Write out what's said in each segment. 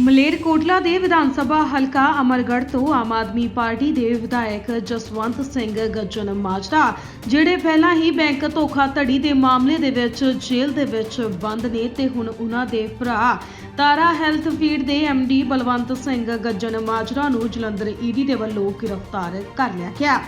ਮਲੇਰਕੋਟਲਾ ਦੇ ਵਿਧਾਨ ਸਭਾ ਹਲਕਾ ਅਮਰਗੜ੍ਹ ਤੋਂ ਆਮ ਆਦਮੀ ਪਾਰਟੀ ਦੇ ਵਿਧਾਇਕ ਜਸਵੰਤ ਸਿੰਘ ਗੱਜਨ ਮਾਜਰਾ, ਜਿਹੜੇ ਪਹਿਲਾਂ ਹੀ ਬੈਂਕ ਧੋਖਾਧੜੀ ਦੇ ਮਾਮਲੇ ਦੇ ਵਿੱਚ ਜੇਲ੍ਹ ਦੇ ਵਿੱਚ ਬੰਦ ਨੇ ਤੇ ਹੁਣ ਉਹਨਾਂ ਦੇ ਭਰਾ ਤਾਰਾ ਹੈਲਥ ਫੀਡ ਦੇ ਡੀ ਬਲਵੰਤ ਸਿੰਘ ਗੱਜਨ ਮਾਜਰਾ ਨੂੰ ਜਲੰਧਰ ਈਡੀ ਦੇ ਵੱਲੋਂ ਗ੍ਰਿਫਤਾਰ ਕਰ ਲਿਆ ਗਿਆ।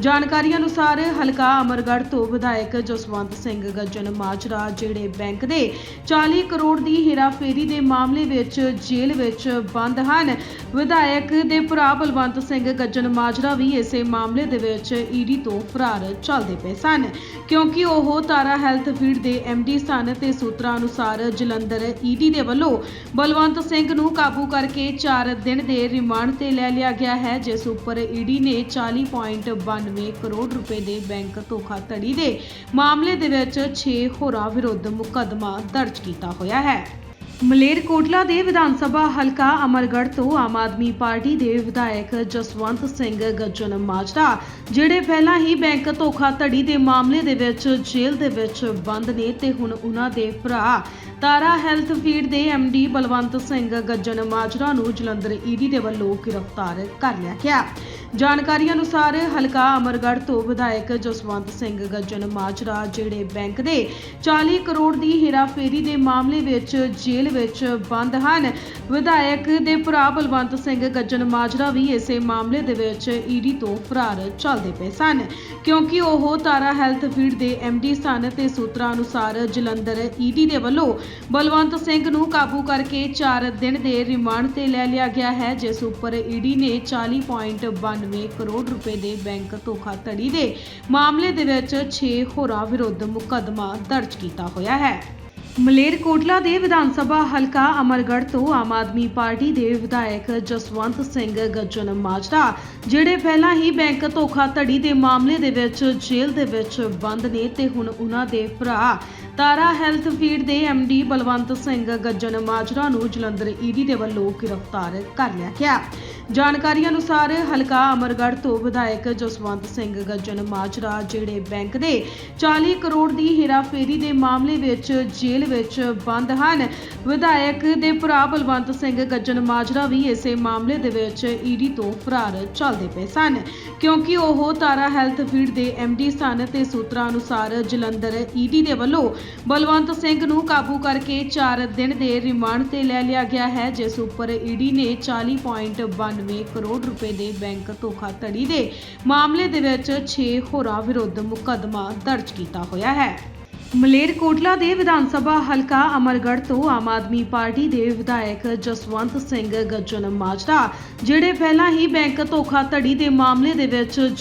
ਜਾਣਕਾਰੀ ਅਨੁਸਾਰ ਹਲਕਾ ਅਮਰਗੜ੍ਹ ਤੋਂ ਵਿਧਾਇਕ ਜਸਵੰਤ ਸਿੰਘ ਗੱਜਨ ਮਾਜਰਾ, ਜਿਹੜੇ ਬੈਂਕ ਦੇ 40 ਕਰੋੜ ਦੀ ਹੇਰਾਫੇਰੀ ਦੇ ਮਾਮਲੇ ਵਿੱਚ ਜੇਲ੍ਹ ਵਿੱਚ ਬੰਦ ਹਨ, ਵਿਧਾਇਕ ਦੇ ਭਰਾ ਬਲਵੰਤ ਸਿੰਘ ਗੱਜਨ ਮਾਜਰਾ ਵੀ ਇਸੇ ਮਾਮਲੇ ਦੇ ਵਿੱਚ ਈਡੀ ਤੋਂ ਫਰਾਰ ਚੱਲਦੇ ਪਏ ਸਨ, ਕਿਉਂਕਿ ਉਹ ਤਾਰਾ ਹੈਲਥ ਫੀਡ ਦੇ ਡੀ ਸਨ ਤੇ ਸੂਤਰਾਂ ਅਨੁਸਾਰ ਜਲੰਧਰ ਈਡੀ ਦੇ ਵੱਲੋਂ ਬਲਵੰਤ ਸਿੰਘ ਨੂੰ ਕਾਬੂ ਕਰਕੇ 4 ਦਿਨ ਦੇ ਰਿਮਾਂਡ ਤੇ ਲੈ ਲਿਆ ਗਿਆ ਹੈ, ਜਿਸ ਉੱਪਰ ਈਡੀ ਨੇ 40.92 ਕਰੋੜ ਰੁਪਏ ਦੇ ਬੈਂਕ ਧੋਖਾਧੜੀ ਦੇ ਮਾਮਲੇ ਦੇ ਵਿੱਚ 6 ਹੋਰਾਂ ਵਿਰੁੱਧ ਮੁਕੱਦਮਾ ਦਰਜ ਕੀਤਾ ਹੋਇਆ ਹੈ। ਮਲੇਰਕੋਟਲਾ ਦੇ ਵਿਧਾਨ ਸਭਾ ਹਲਕਾ ਅਮਰਗੜ੍ਹ ਤੋਂ ਆਮ ਆਦਮੀ ਪਾਰਟੀ ਦੇ ਵਿਧਾਇਕ ਜਸਵੰਤ ਸਿੰਘ ਗੱਜਨ ਮਾਜਰਾ, ਜਿਹੜੇ ਪਹਿਲਾਂ ਹੀ ਬੈਂਕ ਧੋਖਾਧੜੀ ਦੇ ਮਾਮਲੇ ਦੇ ਵਿੱਚ ਜੇਲ੍ਹ ਦੇ ਵਿੱਚ ਬੰਦ ਨੇ ਤੇ ਹੁਣ ਉਹਨਾਂ ਦੇ ਭਰਾ ਤਾਰਾ ਹੈਲਥ ਫੀਡ ਦੇ ਡੀ ਬਲਵੰਤ ਸਿੰਘ ਗੱਜਨ ਮਾਜਰਾ ਨੂੰ ਜਲੰਧਰ ਈਡੀ ਦੇ ਵੱਲੋਂ ਗ੍ਰਿਫਤਾਰ ਕਰ ਲਿਆ ਗਿਆ। ਜਾਣਕਾਰੀ ਅਨੁਸਾਰ ਹਲਕਾ ਅਮਰਗੜ੍ਹ ਤੋਂ ਵਿਧਾਇਕ ਜਸਵੰਤ ਸਿੰਘ ਗੱਜਨ ਮਾਜਰਾ, ਜਿਹੜੇ ਬੈਂਕ ਦੇ 40 ਕਰੋੜ ਦੀ ਹੇਰਾਫੇਰੀ ਦੇ ਮਾਮਲੇ ਵਿੱਚ ਜੇਲ੍ਹ ਵਿੱਚ ਬੰਦ ਹਨ। ਵਿਧਾਇਕ ਦੇ ਭਰਾ ਬਲਵੰਤ ਸਿੰਘ ਗੱਜਨ ਮਾਜਰਾ ਵੀ ਇਸੇ ਮਾਮਲੇ ਦੇ ਵਿੱਚ ਈਡੀ ਤੋਂ ਫਰਾਰ ਚੱਲਦੇ ਪਏ ਸਨ, ਕਿਉਂਕਿ ਉਹ ਤਾਰਾ ਹੈਲਥ ਫੀਡ ਦੇ ਡੀ ਸਨ ਤੇ ਸੂਤਰਾਂ ਅਨੁਸਾਰ ਜਲੰਧਰ ਈਡੀ ਦੇ ਵੱਲੋਂ ਬਲਵੰਤ ਸਿੰਘ ਨੂੰ ਕਾਬੂ ਕਰਕੇ 4 ਦਿਨ ਦੇ ਰਿਮਾਂਡ ਤੇ ਲੈ ਲਿਆ ਗਿਆ ਹੈ, ਜਿਸ ਉੱਪਰ ਈਡੀ ਨੇ 40.92 ਕਰੋੜ ਰੁਪਏ ਦੇ ਬੈਂਕ ਧੋਖਾਧੜੀ ਦੇ ਮਾਮਲੇ ਦੇ ਵਿੱਚ 6 ਹੋਰਾਂ ਵਿਰੁੱਧ ਮੁਕੱਦਮਾ ਦਰਜ ਕੀਤਾ ਹੋਇਆ ਹੈ। ਮਲੇਰਕੋਟਲਾ ਦੇ ਵਿਧਾਨ ਸਭਾ ਹਲਕਾ ਅਮਰਗੜ੍ਹ ਤੋਂ ਆਮ ਆਦਮੀ ਪਾਰਟੀ ਦੇ ਵਿਧਾਇਕ ਜਸਵੰਤ ਸਿੰਘ ਗੱਜਨ ਮਾਜਰਾ, ਜਿਹੜੇ ਪਹਿਲਾਂ ਹੀ ਬੈਂਕ ਧੋਖਾਧੜੀ ਦੇ ਮਾਮਲੇ ਦੇ ਵਿੱਚ ਜੇਲ੍ਹ ਦੇ ਵਿੱਚ ਬੰਦ ਨੇ ਤੇ ਹੁਣ ਉਹਨਾਂ ਦੇ ਭਰਾ ਤਾਰਾ ਹੈਲਥ ਫੀਡ ਦੇ ਡੀ ਬਲਵੰਤ ਸਿੰਘ ਗੱਜਨ ਮਾਜਰਾ ਨੂੰ ਜਲੰਧਰ ਈਡੀ ਦੇ ਵੱਲੋਂ ਗ੍ਰਿਫਤਾਰ ਕਰ ਲਿਆ ਗਿਆ। ਜਾਣਕਾਰੀ ਅਨੁਸਾਰ ਹਲਕਾ ਅਮਰਗੜ੍ਹ ਤੋਂ ਵਿਧਾਇਕ ਜਸਵੰਤ ਸਿੰਘ ਗੱਜਨ ਮਾਜਰਾ, ਜਿਹੜੇ ਬੈਂਕ ਦੇ 40 ਕਰੋੜ ਦੀ ਹੇਰਾਫੇਰੀ ਦੇ ਮਾਮਲੇ ਵਿੱਚ ਜੇਲ੍ਹ ਵਿੱਚ ਬੰਦ ਹਨ, ਵਿਧਾਇਕ ਦੇ ਭਰਾ ਬਲਵੰਤ ਸਿੰਘ ਗੱਜਨ ਮਾਜਰਾ ਵੀ ਇਸੇ ਮਾਮਲੇ ਦੇ ਵਿੱਚ ਈਡੀ ਤੋਂ ਫਰਾਰ ਚੱਲਦੇ ਪਏ ਸਨ, ਕਿਉਂਕਿ ਉਹ ਤਾਰਾ ਹੈਲਥ ਫੀਡ ਦੇ ਡੀ ਸਨ ਤੇ ਸੂਤਰਾਂ ਅਨੁਸਾਰ ਜਲੰਧਰ ਈਡੀ ਦੇ ਵੱਲੋਂ ਬਲਵੰਤ ਸਿੰਘ ਨੂੰ ਕਾਬੂ ਕਰਕੇ 4 ਦਿਨ ਦੇ ਰਿਮਾਂਡ ਤੇ ਲੈ ਲਿਆ ਗਿਆ ਹੈ, ਜਿਸ ਉੱਪਰ ਈਡੀ ਨੇ 40.92 ਕਰੋੜ ਰੁਪਏ ਦੇ ਬੈਂਕ ਧੋਖਾਧੜੀ ਦੇ ਮਾਮਲੇ ਦੇ ਵਿੱਚ 6 ਹੋਰਾਂ ਵਿਰੁੱਧ ਮੁਕੱਦਮਾ ਦਰਜ ਕੀਤਾ ਹੋਇਆ ਹੈ। ਮਲੇਰਕੋਟਲਾ ਦੇ ਵਿਧਾਨ ਸਭਾ ਹਲਕਾ ਅਮਰਗੜ੍ਹ ਤੋਂ ਆਮ ਆਦਮੀ ਪਾਰਟੀ ਦੇ ਵਿਧਾਇਕ ਜਸਵੰਤ ਸਿੰਘ ਗੱਜਨ ਮਾਜਰਾ ਜਿਹੜੇ ਪਹਿਲਾਂ ਹੀ ਬੈਂਕ ਧੋਖਾਧੜੀ ਦੇ ਮਾਮਲੇ ਦੇ ਵਿੱਚ